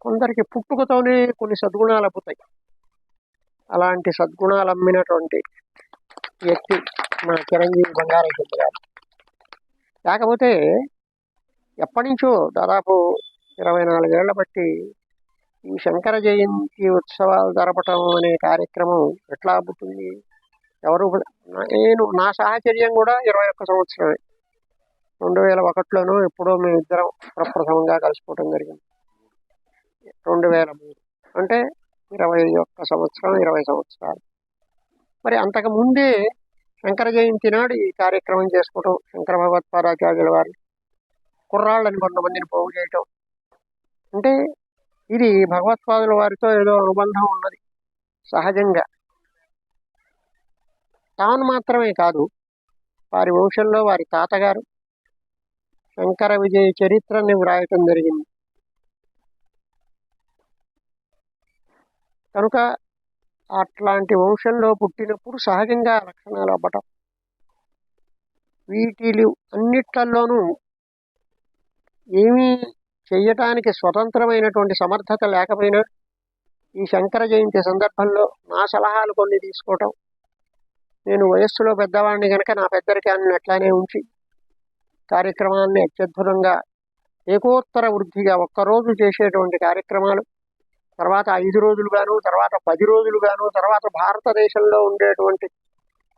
కొందరికి పుట్టుకతోనే కొన్ని సద్గుణాలు అబ్బుతాయి అలాంటి సద్గుణాలు అమ్మినటువంటి వ్యక్తి మా చిరంజీవి బంగారెడ్డి గారు. కాకపోతే ఎప్పటి నుంచో దాదాపు ఇరవై నాలుగేళ్ళ బట్టి ఈ శంకర జయంతి ఉత్సవాలు జరపటం అనే కార్యక్రమం ఎట్లా అబ్బుతుంది ఎవరు నేను నా సాహచర్యం కూడా ఇరవై ఒక్క సంవత్సరమే. రెండు వేల ఒకటిలోనూ ఎప్పుడో మేమిద్దరం ప్రప్రథమంగా కలిసిపోవటం జరిగింది. రెండు వేల మూడు. అంటే ఇరవై ఒక్క సంవత్సరం ఇరవై సంవత్సరాలు. మరి అంతకు ముందే శంకర జయంతి నాడు ఈ కార్యక్రమం చేసుకోవటం శంకర భగవత్పాదాచార్యుల వారు కుర్రాళ్ళని కొంతమందిని పోగు చేయటం. అంటే ఇది భగవత్పాదుల వారితో ఏదో అనుబంధం ఉన్నది సహజంగా. తాను మాత్రమే కాదు వారి వంశంలో వారి తాతగారు శంకర విజయ చరిత్రని వ్రాయటం జరిగింది. కనుక అట్లాంటి వంశంలో పుట్టినప్పుడు సహజంగా లక్షణాలు అవ్వటం. వీటిలు అన్నిట్లలోనూ ఏమీ చెయ్యటానికి స్వతంత్రమైనటువంటి సమర్థత లేకపోయినా ఈ శంకర జయంతి సందర్భంలో నా సలహాలు కొన్ని తీసుకోవటం. నేను వయస్సులో పెద్దవాడిని కనుక నా పెద్దరికాన్ని అట్లానే ఉంచి కార్యక్రమాన్ని అత్యద్భుతంగా ఏకోత్తర వృద్ధిగా ఒక్కరోజు చేసేటువంటి కార్యక్రమాలు తర్వాత ఐదు రోజులు గాను తర్వాత పది రోజులు గాను తర్వాత భారతదేశంలో ఉండేటువంటి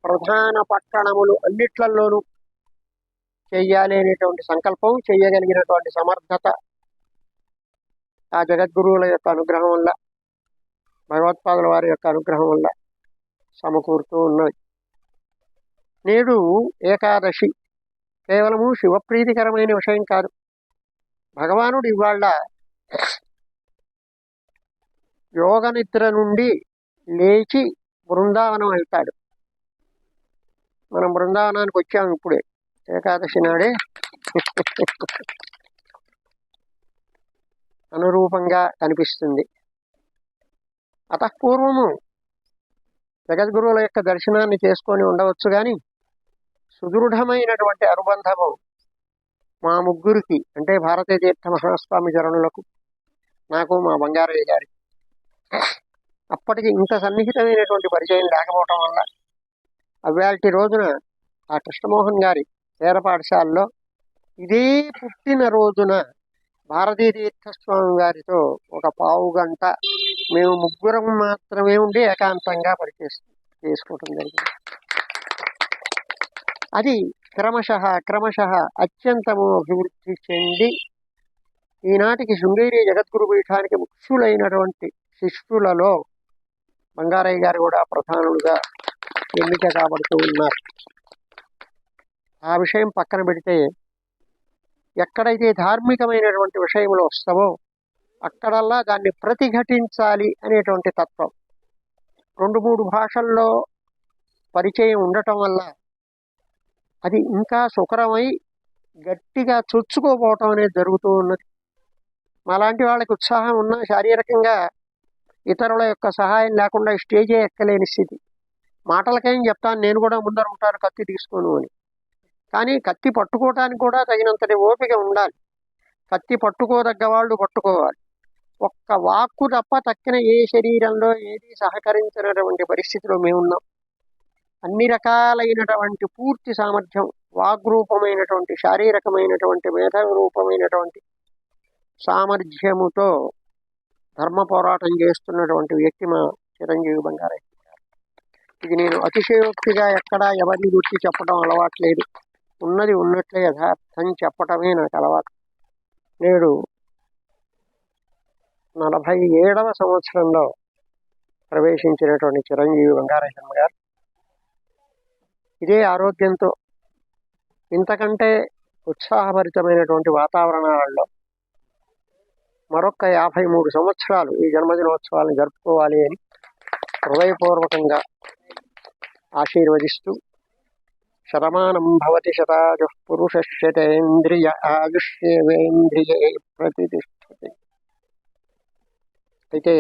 ప్రధాన పట్టణములు అన్నిట్లలోనూ చెయ్యాలి అనేటువంటి సంకల్పం చెయ్యగలిగినటువంటి సమర్థత ఆ జగద్గురువుల యొక్క అనుగ్రహం వల్ల భగవత్పాదుల వారి యొక్క అనుగ్రహం వల్ల సమకూరుతూ ఉన్నది. నేడు ఏకాదశి కేవలము శివప్రీతికరమైన విషయం కాదు. భగవానుడు ఇవాళ యోగ నిద్ర నుండి లేచి బృందావనం వెళ్తాడు మనం బృందావనానికి వచ్చాము ఇప్పుడే. ఏకాదశి నాడే. అనురూపంగా కనిపిస్తుంది. అతఃపూర్వము జగద్గురువుల యొక్క దర్శనాన్ని చేసుకొని ఉండవచ్చు కానీ సుదృఢమైనటువంటి అనుబంధము మా ముగ్గురికి అంటే భారతీయ తీర్థ మహాస్వామి చరణులకు నాకు మా బంగారయ్య గారికి అప్పటికి ఇంత సన్నిహితమైనటువంటి పరిచయం లేకపోవటం వల్ల అవ్వాల్టి రోజున ఆ కృష్ణమోహన్ గారి పేర పాఠశాలలో ఇదే పుట్టిన రోజున భారతీయ తీర్థస్వామి గారితో ఒక పావు గంట మేము ముగ్గురం మాత్రమే ఉండి ఏకాంతంగా పరిచేసి చేసుకోవటం జరిగింది. అది క్రమశ క్రమశ అత్యంతము అభివృద్ధి చెంది ఈనాటికి శృంగేరి జగద్గురు పీఠానికి ముఖ్యులైనటువంటి శిష్యులలో బంగారయ్య గారు కూడా ప్రధానులుగా ఎన్నిక కాబడుతూ ఉన్నారు. ఆ విషయం పక్కన పెడితే ఎక్కడైతే ధార్మికమైనటువంటి విషయములు వస్తావో అక్కడల్లా దాన్ని ప్రతిఘటించాలి అనేటువంటి తత్వం. రెండు మూడు భాషల్లో పరిచయం ఉండటం వల్ల అది ఇంకా సుకరమై గట్టిగా చొచ్చుకోపోవటం అనేది జరుగుతూ ఉన్నది. మాలాంటి వాళ్ళకి ఉత్సాహం ఉన్న శారీరకంగా ఇతరుల యొక్క సహాయం లేకుండా స్టేజే ఎక్కలేని స్థితి. మాటలకేం చెప్తాను నేను కూడా ముందర ఉంటాను కత్తి తీసుకోను అని. కానీ కత్తి పట్టుకోవటానికి కూడా తగినంతటి ఓపిక ఉండాలి. కత్తి పట్టుకోదగ్గ వాళ్ళు పట్టుకోవాలి. ఒక్క వాక్కు తప్ప తక్కిన ఏ శరీరంలో ఏది సహకరించినటువంటి పరిస్థితిలో మేమున్నాం అన్ని రకాలైనటువంటి పూర్తి సామర్థ్యం వాగ్రూపమైనటువంటి శారీరకమైనటువంటి మేధ రూపమైనటువంటి సామర్థ్యముతో ధర్మ పోరాటం చేస్తున్నటువంటి వ్యక్తి మా చిరంజీవి బంగారయ్య గారు. ఇది నేను అతిశయోక్తిగా ఎక్కడా ఎవరిని గుర్తి చెప్పడం అలవాట్లేదు ఉన్నది ఉన్నట్లే యథార్థం చెప్పటమే నాకు అలవాటు నేడు నలభై ఏడవ సంవత్సరంలో ప్రవేశించినటువంటి చిరంజీవి బంగారయ్య గారు ఇదే ఆరోగ్యంతో ఇంతకంటే ఉత్సాహభరితమైనటువంటి వాతావరణాలలో మరొక యాభై మూడు సంవత్సరాలు ఈ జన్మదినోత్సవాలను జరుపుకోవాలి అని హృదయపూర్వకంగా ఆశీర్వదిస్తూ శతమానం భవతి శతాజు పురుషశతేంద్రియ ఆయుష్యేంద్రియ ప్రతిష్టతి. అయితే